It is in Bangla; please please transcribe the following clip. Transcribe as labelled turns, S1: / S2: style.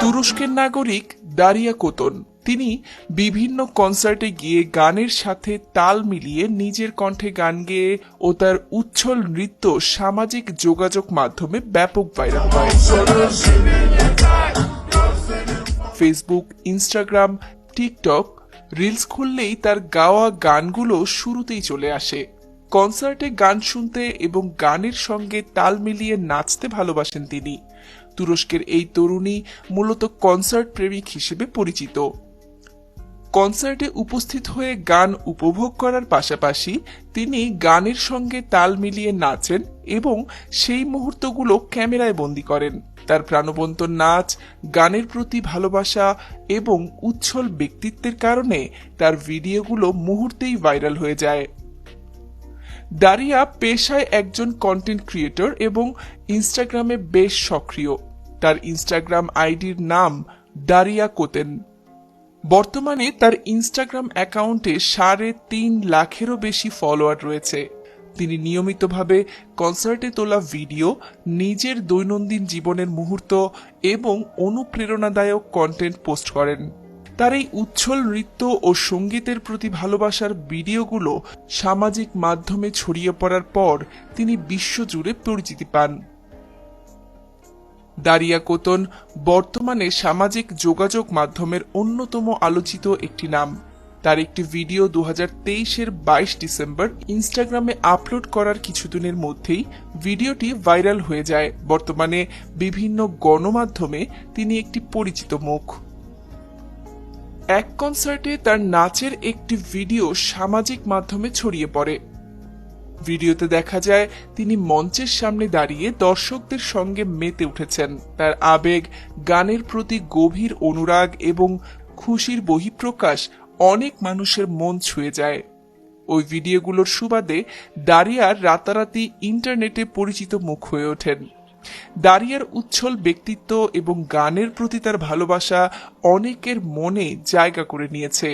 S1: তুরস্কের নাগরিক দারিয়া কোতন। তিনি বিভিন্ন কনসার্টে গিয়ে গানের সাথে তাল মিলিয়ে নিজের কণ্ঠে গান গেয়ে ও তার উচ্ছল নৃত্য সামাজিক যোগাযোগ মাধ্যমে ব্যাপক ভাইরাল হয়। ফেসবুক ইনস্টাগ্রাম টিকটক রিলস খুললেই তার গাওয়া গানগুলো শুরুতেই চলে আসে। কনসার্টে গান শুনতে এবং গানের সঙ্গে তাল মিলিয়ে নাচতে ভালোবাসেন তিনি। তুরস্কের এই তরুণী মূলত কনসার্ট প্রেমিক হিসেবে পরিচিত। কনসার্টে উপস্থিত হয়ে গান উপভোগ করার পাশাপাশি তিনি গানের সঙ্গে তাল মিলিয়ে নাচেন এবং সেই মুহূর্তগুলো ক্যামেরায় বন্দি করেন। তার প্রাণবন্ত নাচ, গানের প্রতি ভালোবাসা এবং উচ্ছল ব্যক্তিত্বের কারণে তার ভিডিওগুলো মুহূর্তেই ভাইরাল হয়ে যায়। দারিয়া পেশায় একজন কন্টেন্ট ক্রিয়েটর এবং ইনস্টাগ্রামে বেশ সক্রিয়। তার ইনস্টাগ্রাম আইডির নাম দারিয়া কোতেন। বর্তমানে তার ইনস্টাগ্রাম অ্যাকাউন্টে সাড়ে তিন লাখেরও বেশি ফলোয়ার রয়েছে। তিনি নিয়মিতভাবে কনসার্টে তোলা ভিডিও নিজের দৈনন্দিন জীবনের মুহূর্ত এবং অনুপ্রেরণাদায়ক কন্টেন্ট পোস্ট করেন। তার এই উচ্ছল নৃত্য ও সঙ্গীতের প্রতি ভালোবাসার ভিডিওগুলো সামাজিক মাধ্যমে ছড়িয়ে পড়ার পর তিনি বিশ্বজুড়ে পরিচিতি পান। দারিয়া কোতন বর্তমানে সামাজিক যোগাযোগ মাধ্যমের অন্যতম আলোচিত একটি নাম। তার একটি ভিডিও দু এর বাইশ ডিসেম্বর ইনস্টাগ্রামে আপলোড করার কিছুদিনের মধ্যেই ভিডিওটি ভাইরাল হয়ে যায়। বর্তমানে বিভিন্ন গণমাধ্যমে তিনি একটি পরিচিত মুখ। এক কনসার্টে তার নাচের একটি ভিডিও সামাজিক মাধ্যমে ছড়িয়ে পড়ে। ভিডিওতে দেখা যায়, তিনি মঞ্চের সামনে দাঁড়িয়ে দর্শকদের সঙ্গে মেতে উঠেছেন। তার আবেগ, গানের প্রতি গভীর অনুরাগ এবং খুশির বহিঃপ্রকাশ অনেক মানুষের মন ছুঁয়ে যায়। ওই ভিডিওগুলোর সুবাদে দারিয়ার রাতারাতি ইন্টারনেটে পরিচিত মুখ হয়ে ওঠেন। দারিয়ার উচ্ছল ব্যক্তিত্ব এবং গানের প্রতি তার ভালোবাসা অনেকের মনে জায়গা করে নিয়েছে।